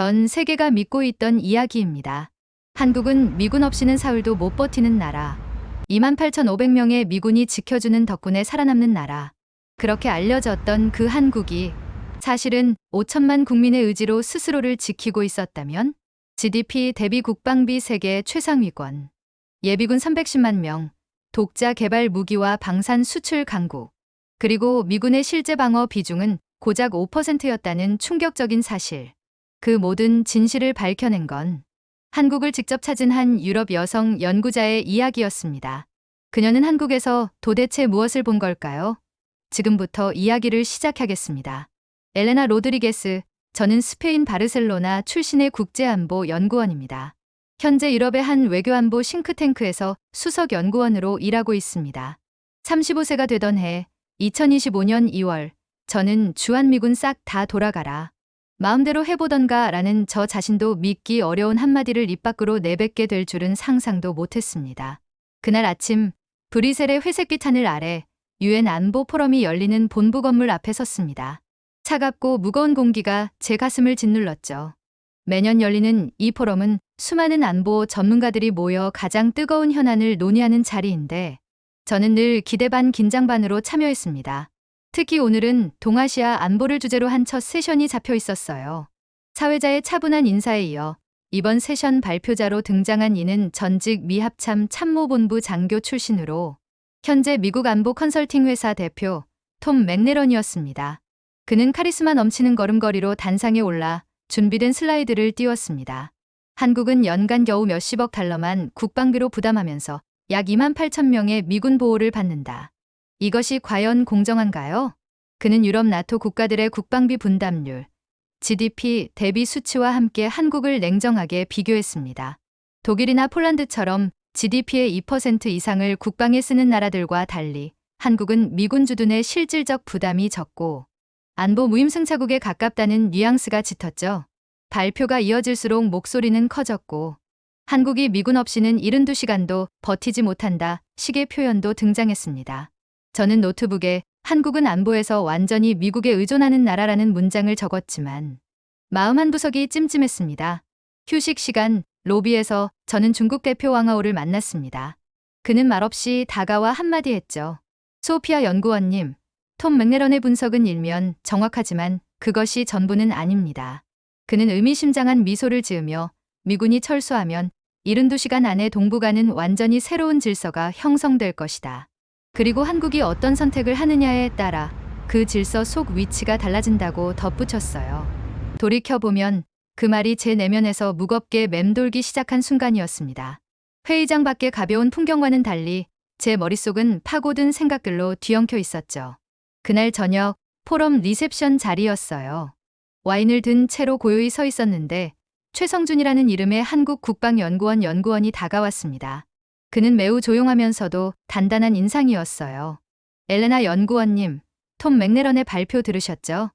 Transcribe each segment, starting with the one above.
전 세계가 믿고 있던 이야기입니다. 한국은 미군 없이는 사흘도 못 버티는 나라. 28,500명의 미군이 지켜주는 덕분에 살아남는 나라. 그렇게 알려졌던 그 한국이 사실은 5천만 국민의 의지로 스스로를 지키고 있었다면 GDP 대비 국방비 세계 최상위권, 예비군 310만 명, 독자 개발 무기와 방산 수출 강국, 그리고 미군의 실제 방어 비중은 고작 5%였다는 충격적인 사실. 그 모든 진실을 밝혀낸 건 한국을 직접 찾은 한 유럽 여성 연구자의 이야기였습니다. 그녀는 한국에서 도대체 무엇을 본 걸까요? 지금부터 이야기를 시작하겠습니다. 엘레나 로드리게스, 저는 스페인 바르셀로나 출신의 국제안보 연구원입니다. 현재 유럽의 한 외교안보 싱크탱크에서 수석 연구원으로 일하고 있습니다. 35세가 되던 해 2025년 2월 저는 주한미군 싹 다 돌아가라. 마음대로 해보던가 라는 저 자신도 믿기 어려운 한마디를 입 밖으로 내뱉게 될 줄은 상상도 못했습니다. 그날 아침 브리셀의 회색빛 하늘 아래 유엔 안보 포럼이 열리는 본부 건물 앞에 섰습니다. 차갑고 무거운 공기가 제 가슴을 짓눌렀죠. 매년 열리는 이 포럼은 수많은 안보 전문가들이 모여 가장 뜨거운 현안을 논의하는 자리인데 저는 늘 기대 반 긴장 반으로 참여했습니다. 특히 오늘은 동아시아 안보를 주제로 한 첫 세션이 잡혀 있었어요. 사회자의 차분한 인사에 이어 이번 세션 발표자로 등장한 이는 전직 미합참 참모본부 장교 출신으로 현재 미국 안보 컨설팅 회사 대표 톰 맥네런이었습니다. 그는 카리스마 넘치는 걸음걸이로 단상에 올라 준비된 슬라이드를 띄웠습니다. 한국은 연간 겨우 몇십억 달러만 국방비로 부담하면서 약 2만 8천 명의 미군 보호를 받는다. 이것이 과연 공정한가요? 그는 유럽 나토 국가들의 국방비 분담률, GDP 대비 수치와 함께 한국을 냉정하게 비교했습니다. 독일이나 폴란드처럼 GDP의 2% 이상을 국방에 쓰는 나라들과 달리 한국은 미군 주둔의 실질적 부담이 적고 안보 무임승차국에 가깝다는 뉘앙스가 짙었죠. 발표가 이어질수록 목소리는 커졌고 한국이 미군 없이는 72시간도 버티지 못한다 식의 표현도 등장했습니다. 저는 노트북에 한국은 안보에서 완전히 미국에 의존하는 나라라는 문장을 적었지만 마음 한 구석이 찜찜했습니다. 휴식 시간 로비에서 저는 중국 대표 왕하오를 만났습니다. 그는 말없이 다가와 한마디 했죠. 소피아 연구원님, 톰 맥네런의 분석은 일면 정확하지만 그것이 전부는 아닙니다. 그는 의미심장한 미소를 지으며 미군이 철수하면 72시간 안에 동북아는 완전히 새로운 질서가 형성될 것이다. 그리고 한국이 어떤 선택을 하느냐에 따라 그 질서 속 위치가 달라진다고 덧붙였어요. 돌이켜보면 그 말이 제 내면에서 무겁게 맴돌기 시작한 순간이었습니다. 회의장 밖의 가벼운 풍경과는 달리 제 머릿속은 파고든 생각들로 뒤엉켜 있었죠. 그날 저녁 포럼 리셉션 자리였어요. 와인을 든 채로 고요히 서 있었는데 최성준이라는 이름의 한국 국방연구원 연구원이 다가왔습니다. 그는 매우 조용하면서도 단단한 인상이었어요. 엘레나 연구원님, 톰 맥네런의 발표 들으셨죠?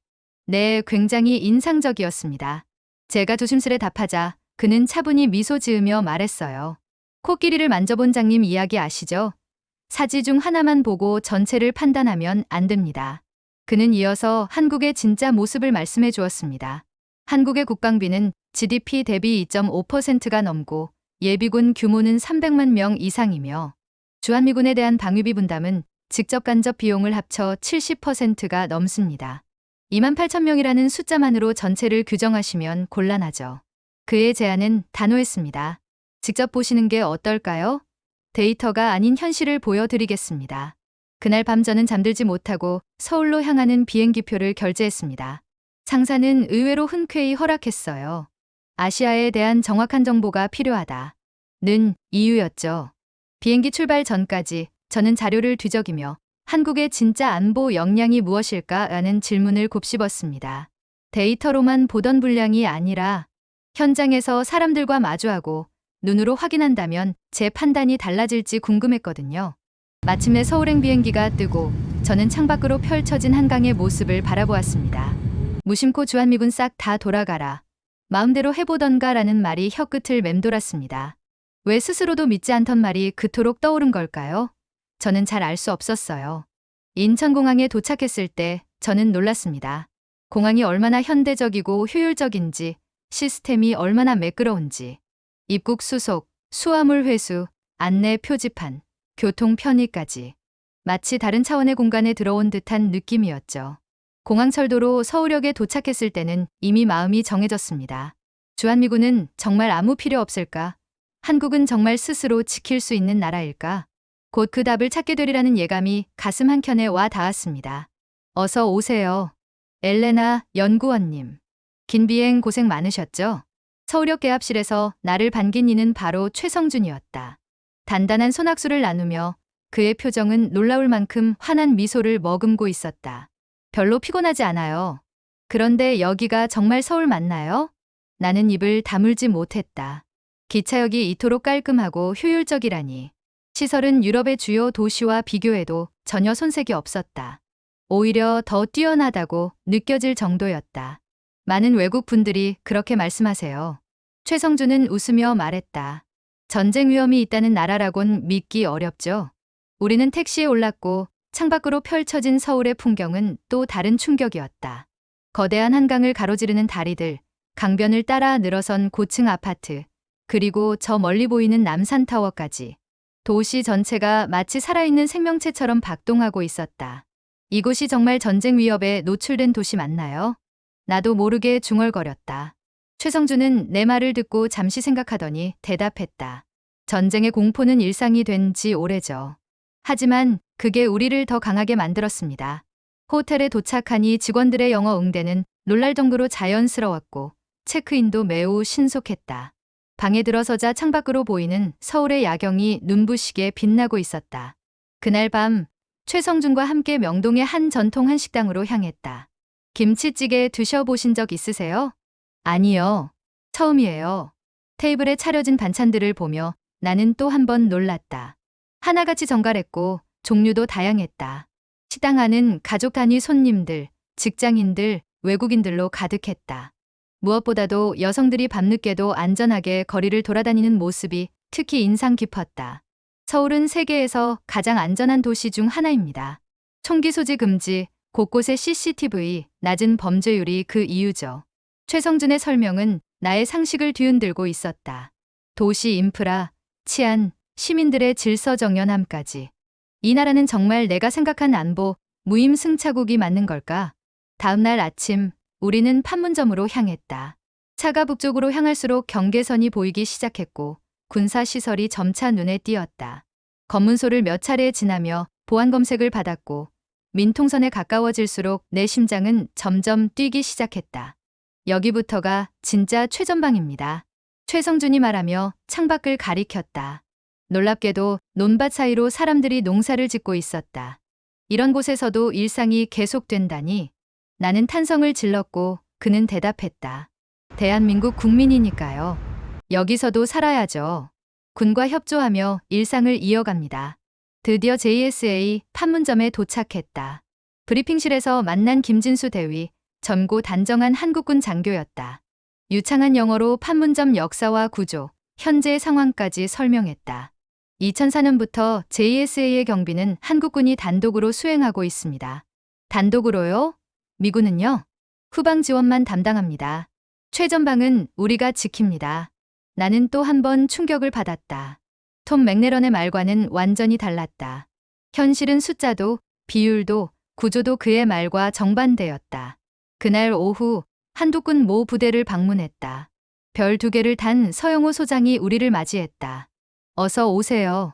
네, 굉장히 인상적이었습니다. 제가 조심스레 답하자 그는 차분히 미소 지으며 말했어요. 코끼리를 만져본 장님 이야기 아시죠? 사지 중 하나만 보고 전체를 판단하면 안 됩니다. 그는 이어서 한국의 진짜 모습을 말씀해 주었습니다. 한국의 국방비는 GDP 대비 2.5%가 넘고 예비군 규모는 300만 명 이상이며 주한미군에 대한 방위비 분담은 직접 간접 비용을 합쳐 70%가 넘습니다. 2만 8천 명이라는 숫자만으로 전체를 규정하시면 곤란하죠. 그의 제안은 단호했습니다. 직접 보시는 게 어떨까요? 데이터가 아닌 현실을 보여드리겠습니다. 그날 밤 저는 잠들지 못하고 서울로 향하는 비행기표를 결제했습니다. 상사는 의외로 흔쾌히 허락했어요. 아시아에 대한 정확한 정보가 필요하다. 는 이유였죠. 비행기 출발 전까지 저는 자료를 뒤적이며 한국의 진짜 안보 역량이 무엇일까라는 질문을 곱씹었습니다. 데이터로만 보던 분량이 아니라 현장에서 사람들과 마주하고 눈으로 확인한다면 제 판단이 달라질지 궁금했거든요. 마침내 서울행 비행기가 뜨고 저는 창밖으로 펼쳐진 한강의 모습을 바라보았습니다. 무심코 주한미군 싹 다 돌아가라. 마음대로 해보던가 라는 말이 혀끝을 맴돌았습니다. 왜 스스로도 믿지 않던 말이 그토록 떠오른 걸까요? 저는 잘 알 수 없었어요. 인천공항에 도착했을 때 저는 놀랐습니다. 공항이 얼마나 현대적이고 효율적인지 시스템이 얼마나 매끄러운지. 입국 수속, 수화물 회수, 안내 표지판, 교통 편의까지. 마치 다른 차원의 공간에 들어온 듯한 느낌이었죠. 공항철도로 서울역에 도착했을 때는 이미 마음이 정해졌습니다. 주한미군은 정말 아무 필요 없을까? 한국은 정말 스스로 지킬 수 있는 나라일까? 곧 그 답을 찾게 되리라는 예감이 가슴 한켠에 와 닿았습니다. 어서 오세요. 엘레나 연구원님. 긴 비행 고생 많으셨죠? 서울역 계합실에서 나를 반긴 이는 바로 최성준이었다. 단단한 손악수를 나누며 그의 표정은 놀라울 만큼 환한 미소를 머금고 있었다. 별로 피곤하지 않아요. 그런데 여기가 정말 서울 맞나요? 나는 입을 다물지 못했다. 기차역이 이토록 깔끔하고 효율적이라니. 시설은 유럽의 주요 도시와 비교해도 전혀 손색이 없었다. 오히려 더 뛰어나다고 느껴질 정도였다. 많은 외국 분들이 그렇게 말씀하세요. 최성준은 웃으며 말했다. 전쟁 위험이 있다는 나라라곤 믿기 어렵죠. 우리는 택시에 올랐고 창밖으로 펼쳐진 서울의 풍경은 또 다른 충격이었다. 거대한 한강을 가로지르는 다리들, 강변을 따라 늘어선 고층 아파트, 그리고 저 멀리 보이는 남산타워까지. 도시 전체가 마치 살아있는 생명체처럼 박동하고 있었다. 이곳이 정말 전쟁 위협에 노출된 도시 맞나요? 나도 모르게 중얼거렸다. 최성준은 내 말을 듣고 잠시 생각하더니 대답했다. 전쟁의 공포는 일상이 된 지 오래죠. 하지만 그게 우리를 더 강하게 만들었습니다. 호텔에 도착하니 직원들의 영어 응대는 놀랄 정도로 자연스러웠고 체크인도 매우 신속했다. 방에 들어서자 창밖으로 보이는 서울의 야경이 눈부시게 빛나고 있었다. 그날 밤 최성준과 함께 명동의 한 전통 한식당으로 향했다. 김치찌개 드셔보신 적 있으세요? 아니요. 처음이에요. 테이블에 차려진 반찬들을 보며 나는 또 한 번 놀랐다. 하나같이 정갈했고 종류도 다양했다. 식당 안은 가족 단위 손님들, 직장인들, 외국인들로 가득했다. 무엇보다도 여성들이 밤늦게도 안전하게 거리를 돌아다니는 모습이 특히 인상 깊었다. 서울은 세계에서 가장 안전한 도시 중 하나입니다. 총기 소지 금지, 곳곳에 CCTV, 낮은 범죄율이 그 이유죠. 최성준의 설명은 나의 상식을 뒤흔들고 있었다. 도시 인프라, 치안, 시민들의 질서 정연함까지. 이 나라는 정말 내가 생각한 안보, 무임승차국이 맞는 걸까? 다음 날 아침, 우리는 판문점으로 향했다. 차가 북쪽으로 향할수록 경계선이 보이기 시작했고, 군사시설이 점차 눈에 띄었다. 검문소를 몇 차례 지나며 보안 검색을 받았고, 민통선에 가까워질수록 내 심장은 점점 뛰기 시작했다. 여기부터가 진짜 최전방입니다. 최성준이 말하며 창밖을 가리켰다. 놀랍게도 논밭 사이로 사람들이 농사를 짓고 있었다. 이런 곳에서도 일상이 계속된다니 나는 탄성을 질렀고 그는 대답했다. 대한민국 국민이니까요. 여기서도 살아야죠. 군과 협조하며 일상을 이어갑니다. 드디어 JSA 판문점에 도착했다. 브리핑실에서 만난 김진수 대위, 젊고 단정한 한국군 장교였다. 유창한 영어로 판문점 역사와 구조, 현재 상황까지 설명했다. 2004년부터 JSA의 경비는 한국군이 단독으로 수행하고 있습니다. 단독으로요? 미군은요? 후방 지원만 담당합니다. 최전방은 우리가 지킵니다. 나는 또 한 번 충격을 받았다. 톰 맥네런의 말과는 완전히 달랐다. 현실은 숫자도, 비율도, 구조도 그의 말과 정반대였다. 그날 오후 한독군 모 부대를 방문했다. 별 두 개를 단 서영호 소장이 우리를 맞이했다. 어서 오세요.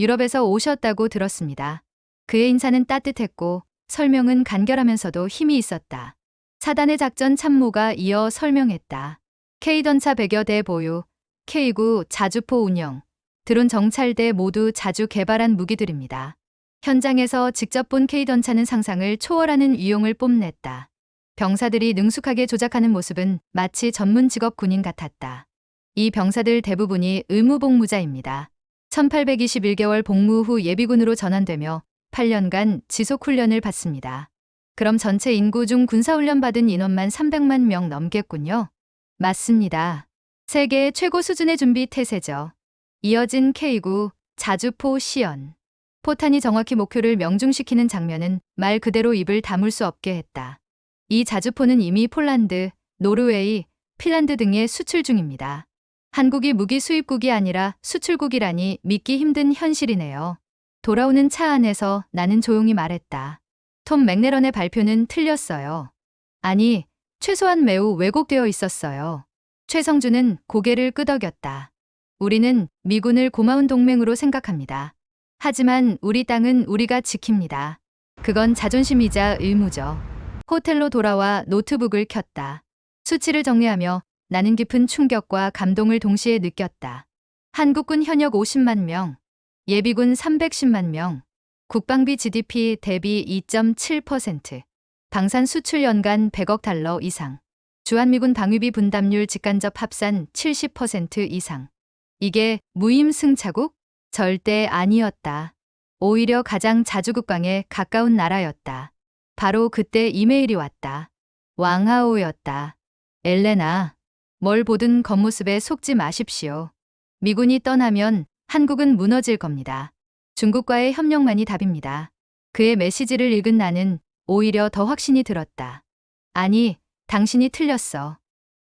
유럽에서 오셨다고 들었습니다. 그의 인사는 따뜻했고 설명은 간결하면서도 힘이 있었다. 사단의 작전 참모가 이어 설명했다. K전차 100여 대 보유, K9 자주포 운영, 드론 정찰대 모두 자주 개발한 무기들입니다. 현장에서 직접 본 K전차는 상상을 초월하는 위용을 뽐냈다. 병사들이 능숙하게 조작하는 모습은 마치 전문 직업 군인 같았다. 이 병사들 대부분이 의무복무자입니다. 1821개월 복무 후 예비군으로 전환되며 8년간 지속훈련을 받습니다. 그럼 전체 인구 중 군사훈련 받은 인원만 300만 명 넘겠군요. 맞습니다. 세계 최고 수준의 준비 태세죠. 이어진 K9 자주포 시연. 포탄이 정확히 목표를 명중시키는 장면은 말 그대로 입을 다물 수 없게 했다. 이 자주포는 이미 폴란드, 노르웨이, 핀란드 등에 수출 중입니다. 한국이 무기 수입국이 아니라 수출국이라니 믿기 힘든 현실이네요. 돌아오는 차 안에서 나는 조용히 말했다. 톰 맥네런의 발표는 틀렸어요. 아니, 최소한 매우 왜곡되어 있었어요. 최성준은 고개를 끄덕였다. 우리는 미군을 고마운 동맹으로 생각합니다. 하지만 우리 땅은 우리가 지킵니다. 그건 자존심이자 의무죠. 호텔로 돌아와 노트북을 켰다. 수치를 정리하며 나는 깊은 충격과 감동을 동시에 느꼈다. 한국군 현역 50만 명, 예비군 310만 명, 국방비 GDP 대비 2.7%, 방산 수출 연간 100억 달러 이상, 주한미군 방위비 분담률 직간접 합산 70% 이상. 이게 무임승차국? 절대 아니었다. 오히려 가장 자주국방에 가까운 나라였다. 바로 그때 이메일이 왔다. 왕하오였다. 엘레나, 뭘 보든 겉모습에 속지 마십시오. 미군이 떠나면 한국은 무너질 겁니다. 중국과의 협력만이 답입니다. 그의 메시지를 읽은 나는 오히려 더 확신이 들었다. 아니, 당신이 틀렸어.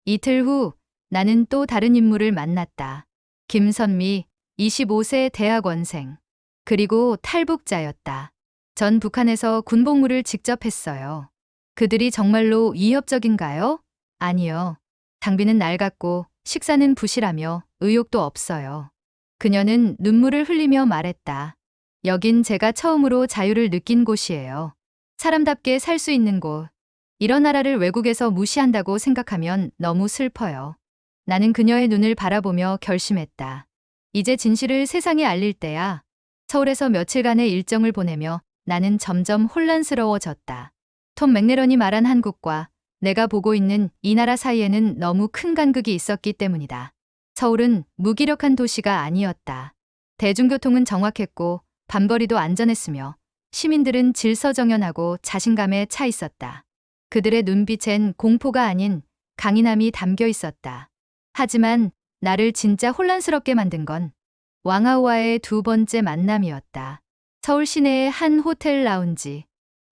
이틀 후 나는 또 다른 인물을 만났다. 김선미, 25세 대학원생. 그리고 탈북자였다. 전 북한에서 군복무를 직접 했어요. 그들이 정말로 위협적인가요? 아니요. 장비는 낡았고 식사는 부실하며 의욕도 없어요. 그녀는 눈물을 흘리며 말했다. 여긴 제가 처음으로 자유를 느낀 곳이에요. 사람답게 살 수 있는 곳. 이런 나라를 외국에서 무시한다고 생각하면 너무 슬퍼요. 나는 그녀의 눈을 바라보며 결심했다. 이제 진실을 세상에 알릴 때야. 서울에서 며칠간의 일정을 보내며 나는 점점 혼란스러워졌다. 톰 맥네런이 말한 한국과 내가 보고 있는 이 나라 사이에는 너무 큰 간극이 있었기 때문이다. 서울은 무기력한 도시가 아니었다. 대중교통은 정확했고 밤거리도 안전했으며 시민들은 질서정연하고 자신감에 차 있었다. 그들의 눈빛엔 공포가 아닌 강인함이 담겨 있었다. 하지만 나를 진짜 혼란스럽게 만든 건 왕아오와의 두 번째 만남이었다. 서울 시내의 한 호텔 라운지.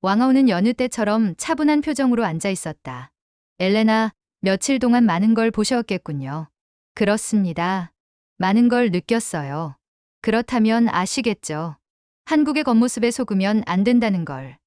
왕아오는 여느 때처럼 차분한 표정으로 앉아 있었다. 엘레나, 며칠 동안 많은 걸 보셨겠군요. 그렇습니다. 많은 걸 느꼈어요. 그렇다면 아시겠죠. 한국의 겉모습에 속으면 안 된다는 걸.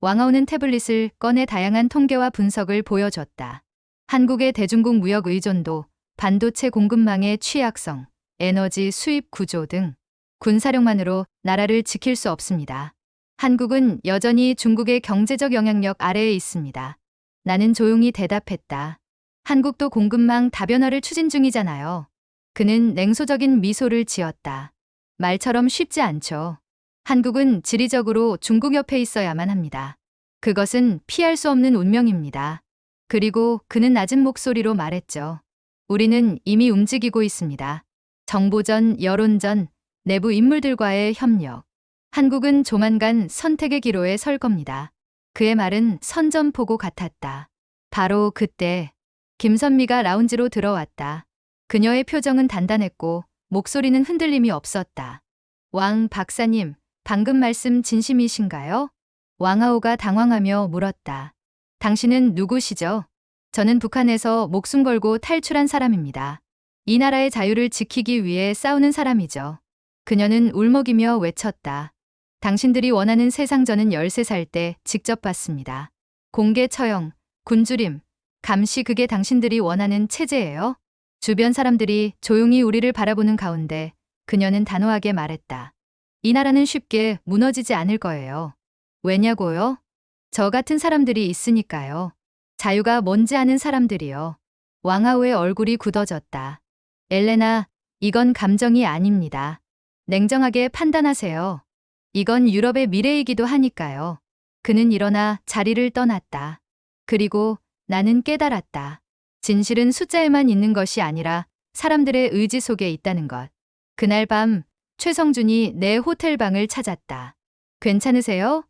왕아오는 태블릿을 꺼내 다양한 통계와 분석을 보여줬다. 한국의 대중국 무역 의존도, 반도체 공급망의 취약성, 에너지 수입 구조 등 군사력만으로 나라를 지킬 수 없습니다. 한국은 여전히 중국의 경제적 영향력 아래에 있습니다. 나는 조용히 대답했다. 한국도 공급망 다변화를 추진 중이잖아요. 그는 냉소적인 미소를 지었다. 말처럼 쉽지 않죠. 한국은 지리적으로 중국 옆에 있어야만 합니다. 그것은 피할 수 없는 운명입니다. 그리고 그는 낮은 목소리로 말했죠. 우리는 이미 움직이고 있습니다. 정보전, 여론전, 내부 인물들과의 협력. 한국은 조만간 선택의 기로에 설 겁니다. 그의 말은 선전포고 같았다. 바로 그때 김선미가 라운지로 들어왔다. 그녀의 표정은 단단했고 목소리는 흔들림이 없었다. 왕 박사님, 방금 말씀 진심이신가요? 왕아오가 당황하며 물었다. 당신은 누구시죠? 저는 북한에서 목숨 걸고 탈출한 사람입니다. 이 나라의 자유를 지키기 위해 싸우는 사람이죠. 그녀는 울먹이며 외쳤다. 당신들이 원하는 세상 저는 13살 때 직접 봤습니다. 공개 처형, 굶주림, 감시 그게 당신들이 원하는 체제예요? 주변 사람들이 조용히 우리를 바라보는 가운데 그녀는 단호하게 말했다. 이 나라는 쉽게 무너지지 않을 거예요. 왜냐고요? 저 같은 사람들이 있으니까요. 자유가 뭔지 아는 사람들이요. 왕아우의 얼굴이 굳어졌다. 엘레나, 이건 감정이 아닙니다. 냉정하게 판단하세요. 이건 유럽의 미래이기도 하니까요. 그는 일어나 자리를 떠났다. 그리고 나는 깨달았다. 진실은 숫자에만 있는 것이 아니라 사람들의 의지 속에 있다는 것. 그날 밤 최성준이 내 호텔 방을 찾았다. 괜찮으세요?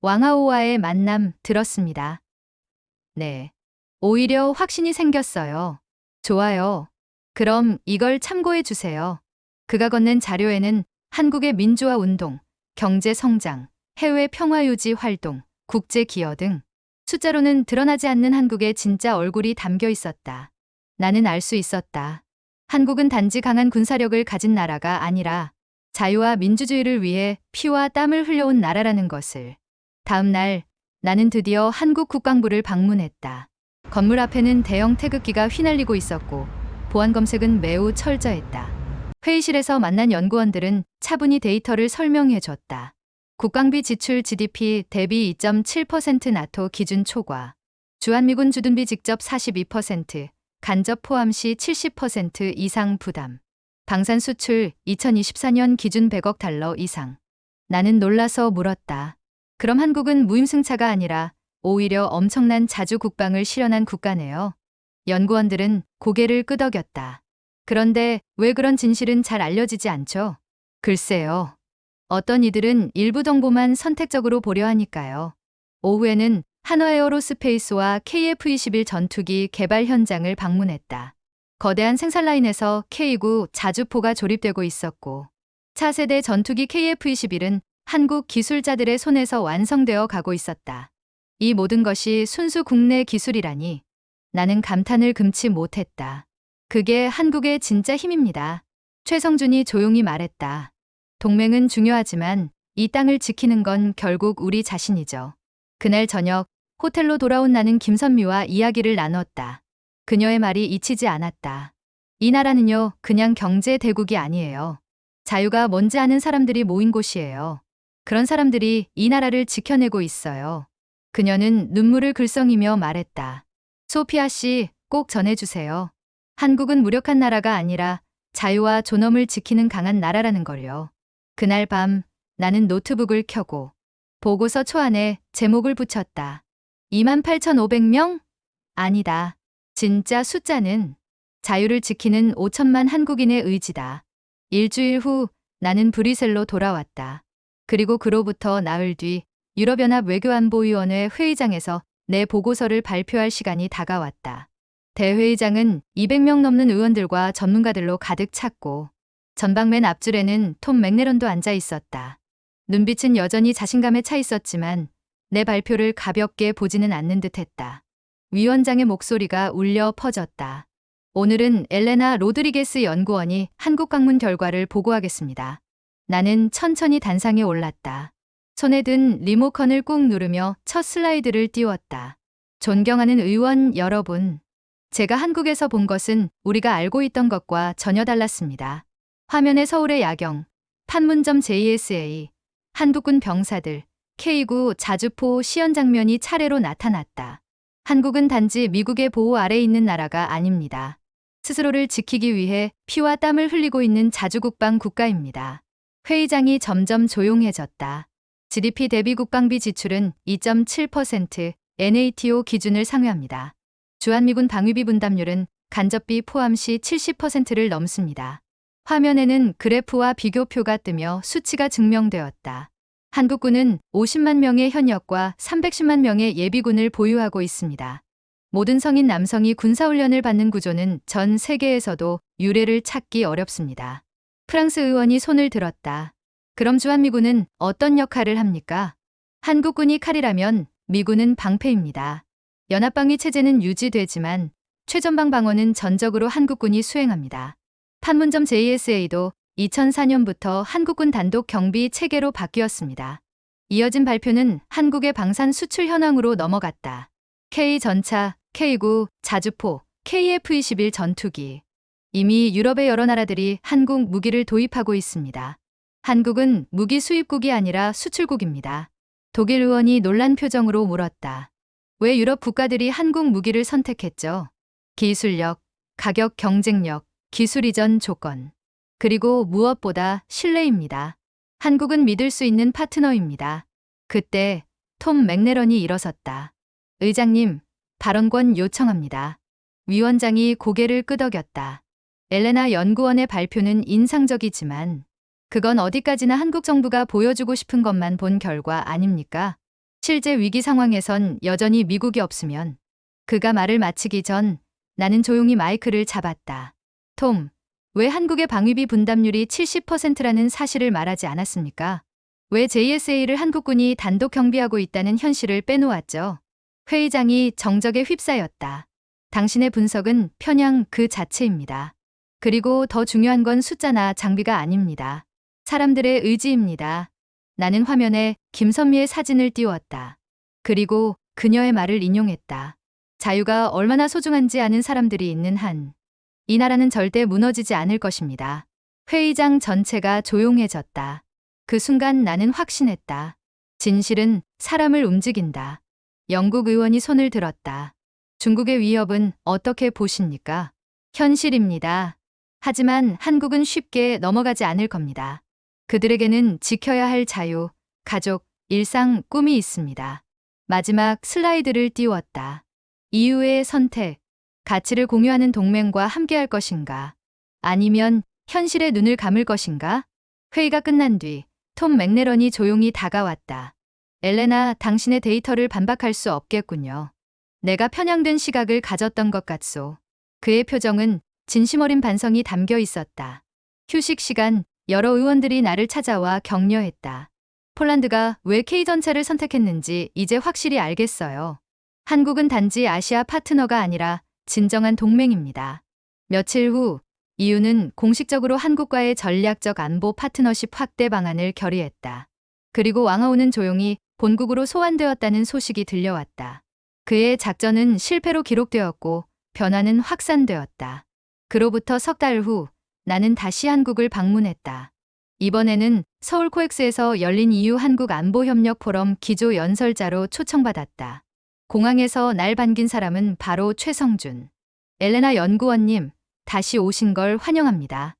왕하오와의 만남 들었습니다. 네. 오히려 확신이 생겼어요. 좋아요. 그럼 이걸 참고해 주세요. 그가 건넨 자료에는 한국의 민주화 운동, 경제 성장, 해외 평화 유지 활동, 국제 기여 등 숫자로는 드러나지 않는 한국의 진짜 얼굴이 담겨 있었다. 나는 알 수 있었다. 한국은 단지 강한 군사력을 가진 나라가 아니라 자유와 민주주의를 위해 피와 땀을 흘려온 나라라는 것을. 다음 날 나는 드디어 한국 국방부를 방문했다. 건물 앞에는 대형 태극기가 휘날리고 있었고 보안 검색은 매우 철저했다. 회의실에서 만난 연구원들은 차분히 데이터를 설명해 줬다. 국방비 지출 GDP 대비 2.7% 나토 기준 초과. 주한미군 주둔비 직접 42%, 간접 포함 시 70% 이상 부담. 방산 수출 2024년 기준 100억 달러 이상. 나는 놀라서 물었다. 그럼 한국은 무임승차가 아니라 오히려 엄청난 자주 국방을 실현한 국가네요. 연구원들은 고개를 끄덕였다. 그런데 왜 그런 진실은 잘 알려지지 않죠? 글쎄요. 어떤 이들은 일부 정보만 선택적으로 보려 하니까요. 오후에는 한화 에어로스페이스와 KF-21 전투기 개발 현장을 방문했다. 거대한 생산 라인에서 K9 자주포가 조립되고 있었고 차세대 전투기 KF-21은 한국 기술자들의 손에서 완성되어 가고 있었다. 이 모든 것이 순수 국내 기술이라니 나는 감탄을 금치 못했다. 그게 한국의 진짜 힘입니다. 최성준이 조용히 말했다. 동맹은 중요하지만 이 땅을 지키는 건 결국 우리 자신이죠. 그날 저녁 호텔로 돌아온 나는 김선미와 이야기를 나눴다. 그녀의 말이 잊히지 않았다. 이 나라는요, 그냥 경제 대국이 아니에요. 자유가 뭔지 아는 사람들이 모인 곳이에요. 그런 사람들이 이 나라를 지켜내고 있어요. 그녀는 눈물을 글썽이며 말했다. 소피아 씨, 꼭 전해주세요. 한국은 무력한 나라가 아니라 자유와 존엄을 지키는 강한 나라라는 걸요. 그날 밤 나는 노트북을 켜고 보고서 초안에 제목을 붙였다. 28,500명? 아니다. 진짜 숫자는 자유를 지키는 5천만 한국인의 의지다. 일주일 후 나는 브뤼셀로 돌아왔다. 그리고 그로부터 나흘 뒤 유럽연합 외교안보위원회 회의장에서 내 보고서를 발표할 시간이 다가왔다. 대회의장은 200명 넘는 의원들과 전문가들로 가득 찼고 전방 맨 앞줄에는 톰 맥네런도 앉아 있었다. 눈빛은 여전히 자신감에 차 있었지만 내 발표를 가볍게 보지는 않는 듯 했다. 위원장의 목소리가 울려 퍼졌다. 오늘은 엘레나 로드리게스 연구원이 한국 방문 결과를 보고하겠습니다. 나는 천천히 단상에 올랐다. 손에 든 리모컨을 꾹 누르며 첫 슬라이드를 띄웠다. 존경하는 의원 여러분. 제가 한국에서 본 것은 우리가 알고 있던 것과 전혀 달랐습니다. 화면에 서울의 야경, 판문점 JSA, 한국군 병사들, K9 자주포 시연 장면이 차례로 나타났다. 한국은 단지 미국의 보호 아래 있는 나라가 아닙니다. 스스로를 지키기 위해 피와 땀을 흘리고 있는 자주국방 국가입니다. 회의장이 점점 조용해졌다. GDP 대비 국방비 지출은 2.7% NATO 기준을 상회합니다. 주한미군 방위비 분담률은 간접비 포함 시 70%를 넘습니다. 화면에는 그래프와 비교표가 뜨며 수치가 증명되었다. 한국군은 50만 명의 현역과 310만 명의 예비군을 보유하고 있습니다. 모든 성인 남성이 군사훈련을 받는 구조는 전 세계에서도 유례를 찾기 어렵습니다. 프랑스 의원이 손을 들었다. 그럼 주한미군은 어떤 역할을 합니까? 한국군이 칼이라면 미군은 방패입니다. 연합방위 체제는 유지되지만 최전방 방어는 전적으로 한국군이 수행합니다. 판문점 JSA도 2004년부터 한국군 단독 경비 체계로 바뀌었습니다. 이어진 발표는 한국의 방산 수출 현황으로 넘어갔다. K 전차, K9, 자주포, KF-21 전투기. 이미 유럽의 여러 나라들이 한국 무기를 도입하고 있습니다. 한국은 무기 수입국이 아니라 수출국입니다. 독일 의원이 놀란 표정으로 물었다. 왜 유럽 국가들이 한국 무기를 선택했죠? 기술력, 가격 경쟁력, 기술 이전 조건. 그리고 무엇보다 신뢰입니다. 한국은 믿을 수 있는 파트너입니다. 그때 톰 맥네런이 일어섰다. 의장님, 발언권 요청합니다. 위원장이 고개를 끄덕였다. 엘레나 연구원의 발표는 인상적이지만 그건 어디까지나 한국 정부가 보여주고 싶은 것만 본 결과 아닙니까? 실제 위기 상황에선 여전히 미국이 없으면 그가 말을 마치기 전 나는 조용히 마이크를 잡았다. 톰, 왜 한국의 방위비 분담률이 70%라는 사실을 말하지 않았습니까? 왜 JSA를 한국군이 단독 경비하고 있다는 현실을 빼놓았죠? 회의장이 정적에 휩싸였다. 당신의 분석은 편향 그 자체입니다. 그리고 더 중요한 건 숫자나 장비가 아닙니다. 사람들의 의지입니다. 나는 화면에 김선미의 사진을 띄웠다. 그리고 그녀의 말을 인용했다. 자유가 얼마나 소중한지 아는 사람들이 있는 한, 이 나라는 절대 무너지지 않을 것입니다. 회의장 전체가 조용해졌다. 그 순간 나는 확신했다. 진실은 사람을 움직인다. 영국 의원이 손을 들었다. 중국의 위협은 어떻게 보십니까? 현실입니다. 하지만 한국은 쉽게 넘어가지 않을 겁니다. 그들에게는 지켜야 할 자유, 가족, 일상, 꿈이 있습니다. 마지막 슬라이드를 띄웠다. 이후의 선택, 가치를 공유하는 동맹과 함께할 것인가? 아니면 현실에 눈을 감을 것인가? 회의가 끝난 뒤 톰 맥네런이 조용히 다가왔다. 엘레나, 당신의 데이터를 반박할 수 없겠군요. 내가 편향된 시각을 가졌던 것 같소. 그의 표정은 진심 어린 반성이 담겨 있었다. 휴식 시간, 여러 의원들이 나를 찾아와 격려했다. 폴란드가 왜 K 전차를 선택했는지 이제 확실히 알겠어요. 한국은 단지 아시아 파트너가 아니라 진정한 동맹입니다. 며칠 후 이유는 공식적으로 한국과의 전략적 안보 파트너십 확대 방안을 결의했다. 그리고 왕하우는 조용히 본국으로 소환되었다는 소식이 들려왔다. 그의 작전은 실패로 기록되었고 변화는 확산되었다. 그로부터 석 달 후 나는 다시 한국을 방문했다. 이번에는 서울 코엑스에서 열린 EU 한국 안보협력 포럼 기조 연설자로 초청받았다. 공항에서 날 반긴 사람은 바로 최성준. 엘레나 연구원님, 다시 오신 걸 환영합니다.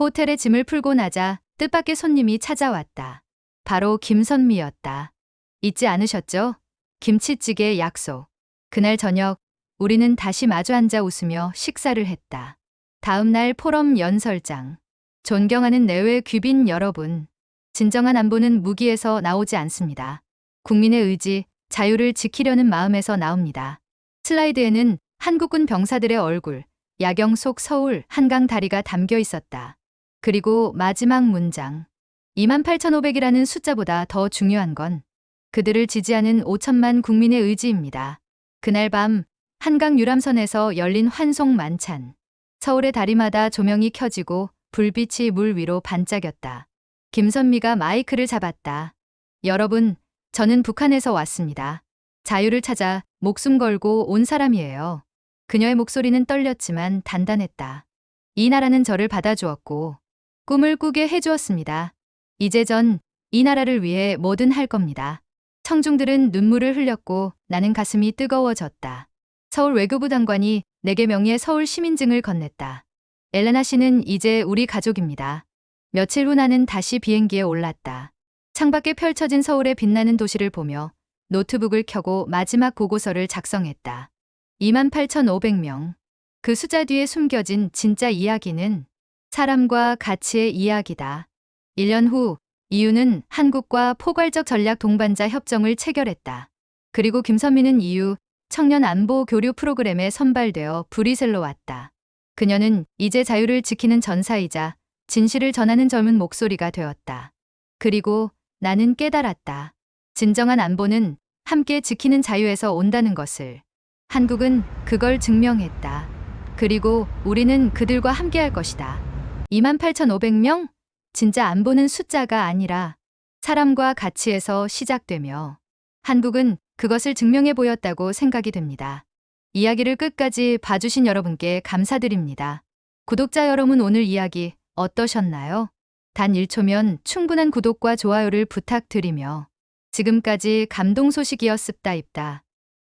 호텔에 짐을 풀고 나자 뜻밖의 손님이 찾아왔다. 바로 김선미였다. 잊지 않으셨죠? 김치찌개 약속. 그날 저녁 우리는 다시 마주 앉아 웃으며 식사를 했다. 다음 날 포럼 연설장. 존경하는 내외 귀빈 여러분. 진정한 안보는 무기에서 나오지 않습니다. 국민의 의지, 자유를 지키려는 마음에서 나옵니다. 슬라이드에는 한국군 병사들의 얼굴, 야경 속 서울 한강 다리가 담겨 있었다. 그리고 마지막 문장. 28,500이라는 숫자보다 더 중요한 건 그들을 지지하는 5천만 국민의 의지입니다. 그날 밤 한강 유람선에서 열린 환송 만찬. 서울의 다리마다 조명이 켜지고 불빛이 물 위로 반짝였다. 김선미가 마이크를 잡았다. 여러분, 저는 북한에서 왔습니다. 자유를 찾아 목숨 걸고 온 사람이에요. 그녀의 목소리는 떨렸지만 단단했다. 이 나라는 저를 받아주었고 꿈을 꾸게 해주었습니다. 이제 전 이 나라를 위해 뭐든 할 겁니다. 청중들은 눈물을 흘렸고 나는 가슴이 뜨거워졌다. 서울 외교부 장관이 내게 명의의 서울 시민증을 건넸다. 엘레나 씨는 이제 우리 가족입니다. 며칠 후 나는 다시 비행기에 올랐다. 창밖에 펼쳐진 서울의 빛나는 도시를 보며 노트북을 켜고 마지막 보고서를 작성했다. 28,500명. 그 숫자 뒤에 숨겨진 진짜 이야기는 사람과 가치의 이야기다. 1년 후 이유는 한국과 포괄적 전략 동반자 협정을 체결했다. 그리고 김선미는 이유 청년 안보 교류 프로그램에 선발되어 브리셀로 왔다. 그녀는 이제 자유를 지키는 전사이자 진실을 전하는 젊은 목소리가 되었다. 그리고 나는 깨달았다. 진정한 안보는 함께 지키는 자유에서 온다는 것을. 한국은 그걸 증명했다. 그리고 우리는 그들과 함께 할 것이다. 28,500명? 진짜 안보는 숫자가 아니라 사람과 가치에서 시작되며 한국은 그것을 증명해 보였다고 생각이 됩니다. 이야기를 끝까지 봐주신 여러분께 감사드립니다. 구독자 여러분 오늘 이야기 어떠셨나요? 단 1초면 충분한 구독과 좋아요를 부탁드리며 지금까지 감동 소식이었습다 입다.